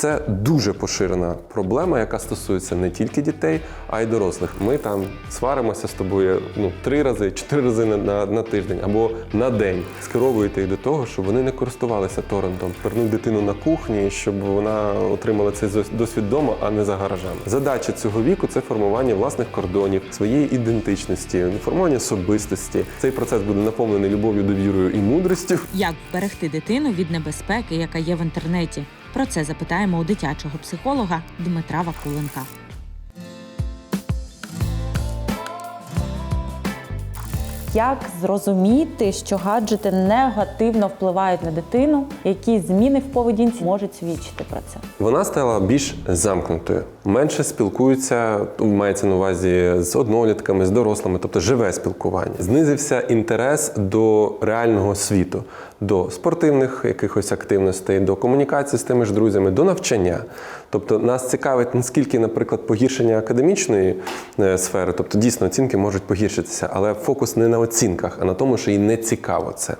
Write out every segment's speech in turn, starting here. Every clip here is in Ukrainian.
Це дуже поширена проблема, яка стосується не тільки дітей, а й дорослих. Ми там сваримося з тобою ну три рази, чотири рази на, на, тиждень або на день. Скеровуєте їх до того, щоб вони не користувалися торрентом. Вернуть дитину на кухні, щоб вона отримала цей досвід вдома, а не за гаражами. Задача цього віку це формування власних кордонів, своєї ідентичності, формування особистості. Цей процес буде наповнений любов'ю, довірою і мудрістю. Як вберегти дитину від небезпеки, яка є в інтернеті? Про це запитаємо у дитячого психолога Дмитра Вакуленка. Як зрозуміти, що гаджети негативно впливають на дитину, які зміни в поведінці можуть свідчити про це? Вона стала більш замкнутою, менше спілкується, мається на увазі з однолітками, з дорослими, тобто живе спілкування. Знизився інтерес до реального світу, до спортивних якихось активностей, до комунікації з тими ж друзями, до навчання. Тобто нас цікавить наскільки, наприклад, погіршення академічної е, сфери, тобто дійсно оцінки можуть погіршитися, але фокус не на оцінках, а на тому, що їй не цікаво це.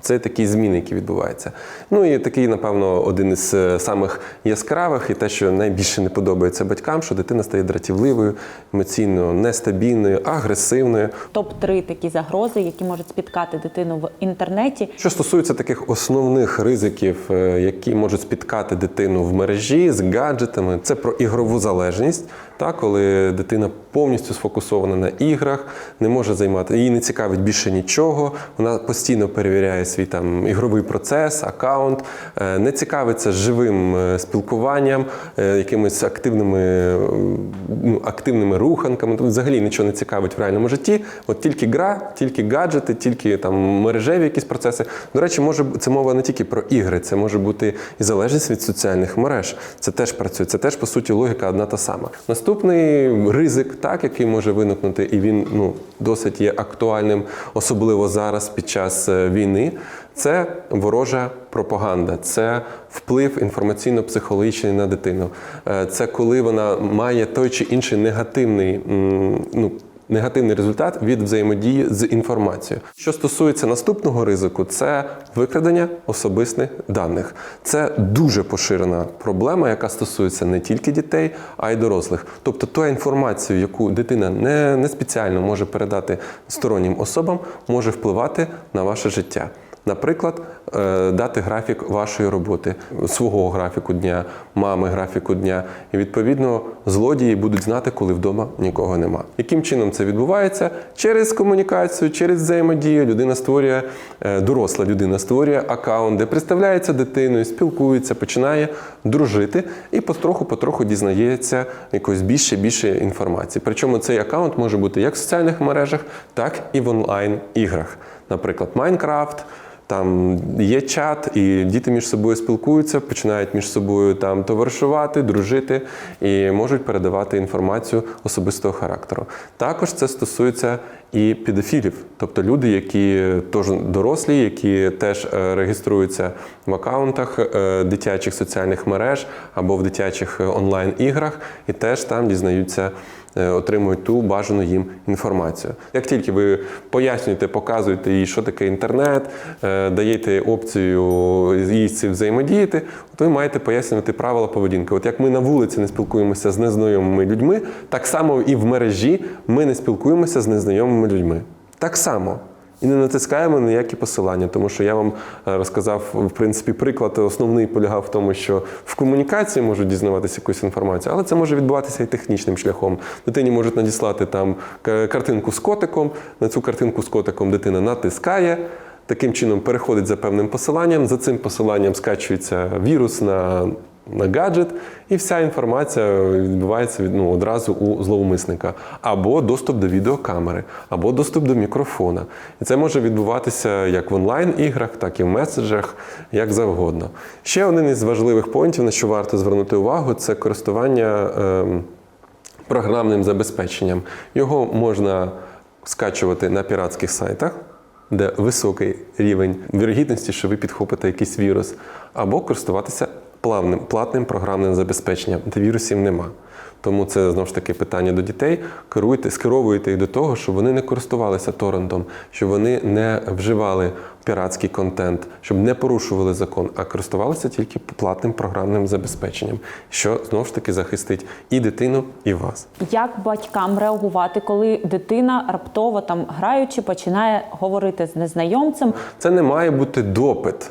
Це такі зміни, які відбуваються. Ну і такий, напевно, один із е, самих яскравих, і те, що найбільше не подобається батькам, що дитина стає дратівливою, емоційно нестабільною, агресивною. Топ 3 такі загрози, які можуть спіткати дитину в інтернеті. Що стосується таких основних ризиків, е, які можуть спіткати дитину в мережі з гаджетами, це про ігрову залежність. Та, коли дитина повністю сфокусована на іграх, не може займати, її не цікавить більше нічого. Вона постійно перевіряє свій там ігровий процес, аккаунт, е, не цікавиться живим е, спілкуванням, е, якимись активними, ну, активними руханками. Тут взагалі нічого не цікавить в реальному житті. От тільки гра, тільки гаджети, тільки там мережеві якісь процеси. До речі, може це мова не тільки про ігри, це може бути і залежність від соціальних мереж. Це теж працює. Це теж по суті логіка одна та сама. Наступний ризик, так який може виникнути, і він ну досить є актуальним, особливо зараз під час е, Це ворожа пропаганда, це вплив інформаційно-психологічний на дитину. Е, Це коли вона має той чи інший негативний ну, негативний результат від взаємодії з інформацією. Що стосується наступного ризику, це викрадення особистих даних. Це дуже поширена проблема, яка стосується не тільки дітей, а й дорослих. Тобто ту інформацію, яку дитина не, не спеціально може передати стороннім особам, може впливати на ваше життя. Наприклад, е, дати графік вашої роботи, свого графіку дня, мами графіку дня. І відповідно злодії будуть знати, коли вдома нікого нема. Яким чином це відбувається? Через комунікацію, через взаємодію. Людина створює, е, доросла людина створює аккаунт, де представляється дитиною, спілкується, починає дружити і потроху-потроху дізнається якось більше більше інформації. Причому цей аккаунт може бути як в соціальних мережах, так і в онлайн-іграх. Наприклад, Майнкрафт. Там є чат, і діти між собою спілкуються, починають між собою там товаришувати, дружити і можуть передавати інформацію особистого характеру. Також це стосується і педофілів, тобто люди, які теж дорослі, які теж е, реєструються в акаунтах е, дитячих соціальних мереж або в дитячих е, онлайн-іграх, і теж там дізнаються отримують ту бажану їм інформацію. Як тільки ви пояснюєте, показуєте їй, що таке інтернет, даєте опцію їй з цим взаємодіяти, от ви маєте пояснювати правила поведінки. От як ми на вулиці не спілкуємося з незнайомими людьми, так само і в мережі ми не спілкуємося з незнайомими людьми. Так само. І не натискаємо ніякі посилання, тому що я вам е, розказав, в принципі, приклад основний полягав в тому, що в комунікації можуть дізнаватися якусь інформацію, але це може відбуватися і технічним шляхом. Дитині можуть надіслати там картинку з котиком. На цю картинку з котиком дитина натискає. Таким чином переходить за певним посиланням. За цим посиланням скачується вірус на, на гаджет, і вся інформація відбувається від- ну, одразу у зловмисника. Або доступ до відеокамери, або доступ до мікрофона. І це може відбуватися як в онлайн-іграх, так і в меседжах, як завгодно. Ще один із важливих поінтів, на що варто звернути увагу, це користування. ем, програмним забезпеченням. Його можна скачувати на піратських сайтах, де високий рівень вірогідності, що ви підхопите якийсь вірус, або користуватися плавним, платним програмним забезпеченням, де вірусів нема. Тому це знову ж таки питання до дітей. Керуйте, скеровуйте їх до того, щоб вони не користувалися торрентом, щоб вони не вживали піратський контент, щоб не порушували закон, а користувалися тільки платним програмним забезпеченням, що знову ж таки захистить і дитину, і вас. Як батькам реагувати, коли дитина раптово там граючи починає говорити з незнайомцем? Це не має бути допит.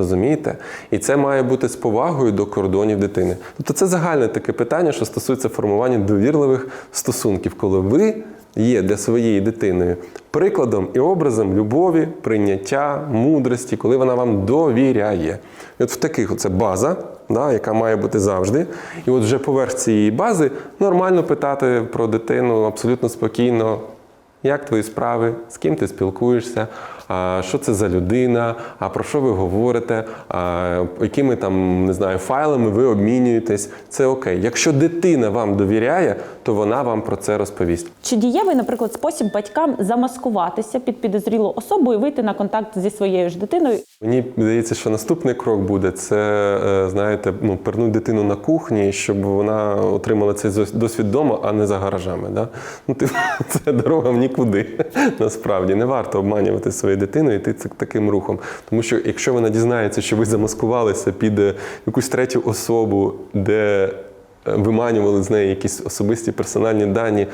Розумієте? І це має бути з повагою до кордонів дитини. Тобто це загальне таке питання, що стосується формування довірливих стосунків, коли ви є для своєї дитини прикладом і образом любові, прийняття, мудрості, коли вона вам довіряє. І от в таких оце база, да, яка має бути завжди. І от вже поверх цієї бази нормально питати про дитину абсолютно спокійно. Як твої справи, з ким ти спілкуєшся, що це за людина, а про що ви говорите, якими там не знаю, файлами ви обмінюєтесь. Це окей. Якщо дитина вам довіряє, то вона вам про це розповість. Чи дієвий, наприклад, спосіб батькам замаскуватися під підозрілу особу і вийти на контакт зі своєю ж дитиною? Мені здається, що наступний крок буде це, е, знаєте, ну, пернуть дитину на кухні, щоб вона отримала цей досвід вдома, а не за гаражами. Да? Ну, ти, це дорога в нікуди. Насправді не варто обманювати свою дитину йти таким рухом. Тому що якщо вона дізнається, що ви замаскувалися під е, якусь третю особу, де е, виманювали з неї якісь особисті персональні дані.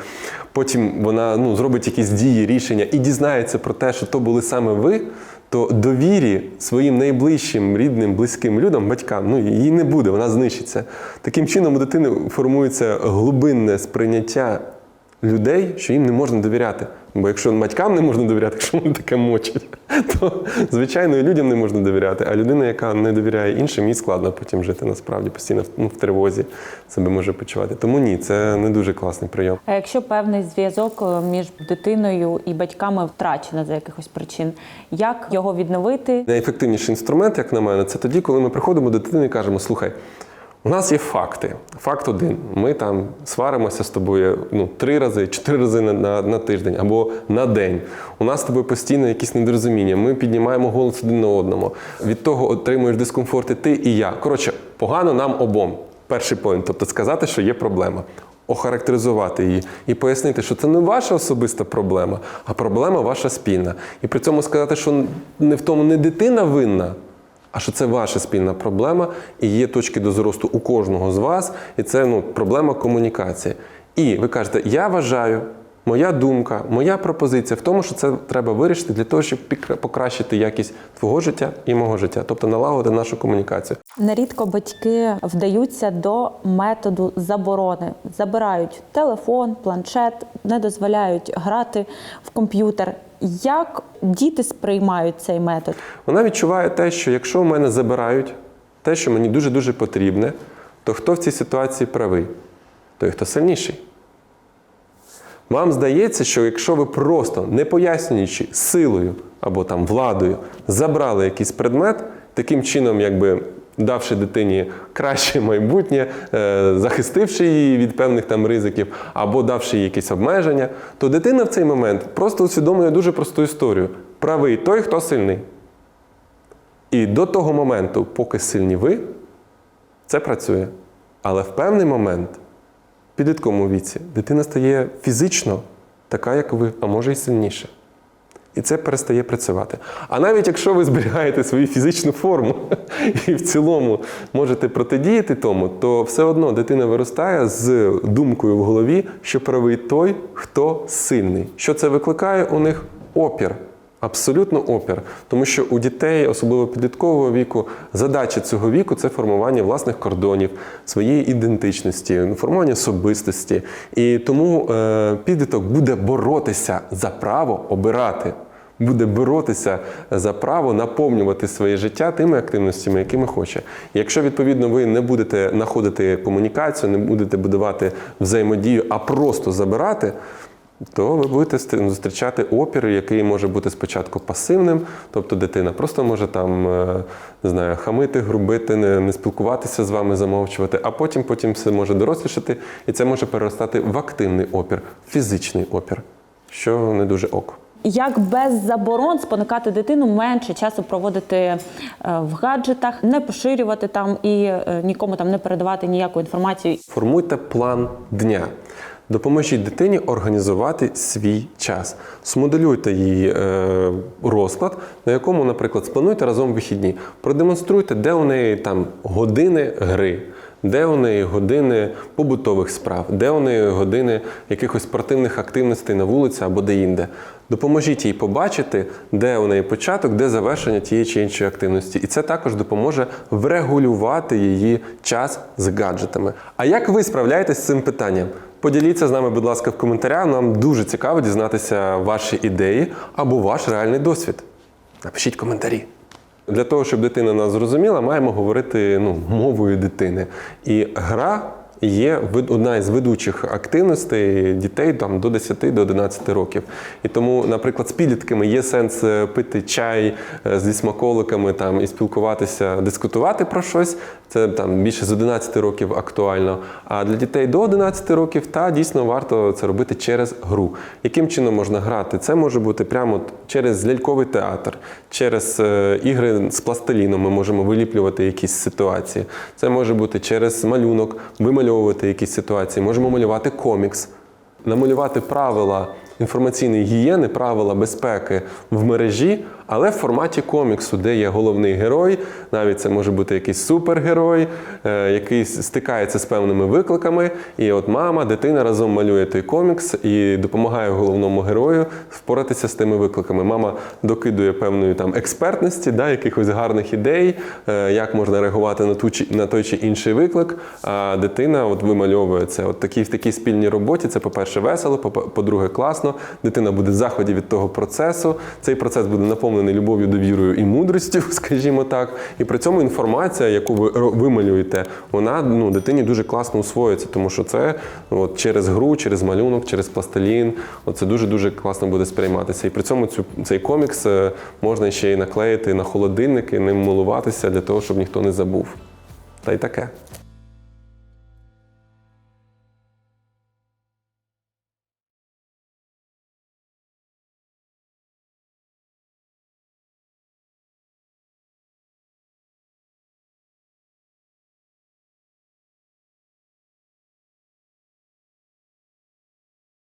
Потім вона ну, зробить якісь дії, рішення і дізнається про те, що то були саме ви. То довірі своїм найближчим, рідним, близьким людям, батькам, ну її не буде, вона знищиться. Таким чином у дитини формується глибинне сприйняття людей, що їм не можна довіряти. Бо якщо батькам не можна довіряти, якщо вони таке мочать, то звичайно і людям не можна довіряти. А людина, яка не довіряє іншим, їй складно потім жити насправді постійно ну, в тривозі себе може почувати. Тому ні, це не дуже класний прийом. А якщо певний зв'язок е, між дитиною і батьками втрачено за якихось причин, як його відновити? Найефективніший інструмент, як на мене, це тоді, коли ми приходимо до дитини і кажемо: слухай, у нас є факти. Факт один. Ми там сваримося з тобою ну, три рази, чотири рази на, на, на тиждень або на день. У нас з тобою постійно якісь недорозуміння. Ми піднімаємо голос один на одному. Від того отримуєш дискомфорт і ти і я. Коротше, погано нам обом. Перший поінт, тобто сказати, що є проблема. Охарактеризувати її і пояснити, що це не ваша особиста проблема, а проблема ваша спільна. І при цьому сказати, що не в тому не дитина винна, а що це ваша спільна проблема, і є точки до зросту у кожного з вас, і це ну, проблема комунікації. І ви кажете, я вважаю, моя думка, моя пропозиція в тому, що це треба вирішити для того, щоб покращити якість твого життя і мого життя, тобто налагодити нашу комунікацію. Нерідко батьки вдаються до методу заборони, забирають телефон, планшет, не дозволяють грати в комп'ютер. Як діти сприймають цей метод? Вона відчуває те, що якщо в мене забирають те, що мені дуже-дуже потрібне, то хто в цій ситуації правий? Той, хто сильніший. Вам здається, що якщо ви просто не пояснюючи силою або там владою забрали якийсь предмет, таким чином, якби давши дитині краще майбутнє, е, захистивши її від певних там ризиків, або давши їй якісь обмеження, то дитина в цей момент просто усвідомлює дуже просту історію: правий той, хто сильний. І до того моменту, поки сильні ви, це працює. Але в певний момент, підлітковому віці, дитина стає фізично така, як ви, а може й сильніше. І це перестає працювати. А навіть якщо ви зберігаєте свою фізичну форму і в цілому можете протидіяти тому, то все одно дитина виростає з думкою в голові, що правий той, хто сильний. Що це викликає у них опір. Абсолютно опір, тому що у дітей, особливо підліткового віку, задача цього віку це формування власних кордонів, своєї ідентичності, формування особистості. І тому е, підліток буде боротися за право обирати, буде боротися за право наповнювати своє життя тими активностями, якими хоче. Якщо відповідно ви не будете знаходити комунікацію, не будете будувати взаємодію, а просто забирати то ви будете ст- зустрічати опір, який може бути спочатку пасивним, тобто дитина просто може там е, не знаю, хамити, грубити, не, не спілкуватися з вами, замовчувати, а потім потім все може дорослішати, і це може переростати в активний опір, фізичний опір, що не дуже ок. як без заборон спонукати дитину менше часу проводити е, в гаджетах, не поширювати там і е, нікому там не передавати ніяку інформацію. Формуйте план дня. Допоможіть дитині організувати свій час. Смоделюйте її е, розклад, на якому, наприклад, сплануйте разом вихідні. Продемонструйте, де у неї там години гри, де у неї години побутових справ, де у неї години якихось спортивних активностей на вулиці або де-інде. Допоможіть їй побачити, де у неї початок, де завершення тієї чи іншої активності. І це також допоможе врегулювати її час з гаджетами. А як ви справляєтесь з цим питанням? Поділіться з нами, будь ласка, в коментарях. Нам дуже цікаво дізнатися ваші ідеї або ваш реальний досвід. Напишіть коментарі. Для того, щоб дитина нас зрозуміла, маємо говорити ну, мовою дитини. І гра є одна із ведучих активностей дітей там, до 10 до 11 років. І тому, наприклад, з підлітками є сенс е, пити чай е, зі смаколиками там, і спілкуватися, дискутувати про щось. Це там більше з 11 років актуально. А для дітей до 11 років та дійсно варто це робити через гру. Яким чином можна грати? Це може бути прямо через ляльковий театр, через е, ігри з пластиліном. Ми можемо виліплювати якісь ситуації. Це може бути через малюнок, вимальовувати якісь ситуації. Можемо малювати комікс, намалювати правила інформаційної гігієни, правила безпеки в мережі, але в форматі коміксу, де є головний герой, навіть це може бути якийсь супергерой, е, який стикається з певними викликами. І от мама, дитина разом малює той комікс і допомагає головному герою впоратися з тими викликами. Мама докидує певної там експертності, да, якихось гарних ідей, е, як можна реагувати на ту чи на той чи інший виклик. А дитина от вимальовує це. От такі в такій спільній роботі. Це, по-перше, весело, по- по-друге, класно. Дитина буде в заході від того процесу. Цей процес буде наповнений любов'ю, довірою і мудрістю, скажімо так. І при цьому інформація, яку ви вималюєте, вона ну, дитині дуже класно усвоюється, тому що це от, через гру, через малюнок, через пластилін. От це дуже дуже класно буде сприйматися. І при цьому цю цей комікс е, можна ще й наклеїти на холодильники, ним милуватися для того, щоб ніхто не забув. Та й таке.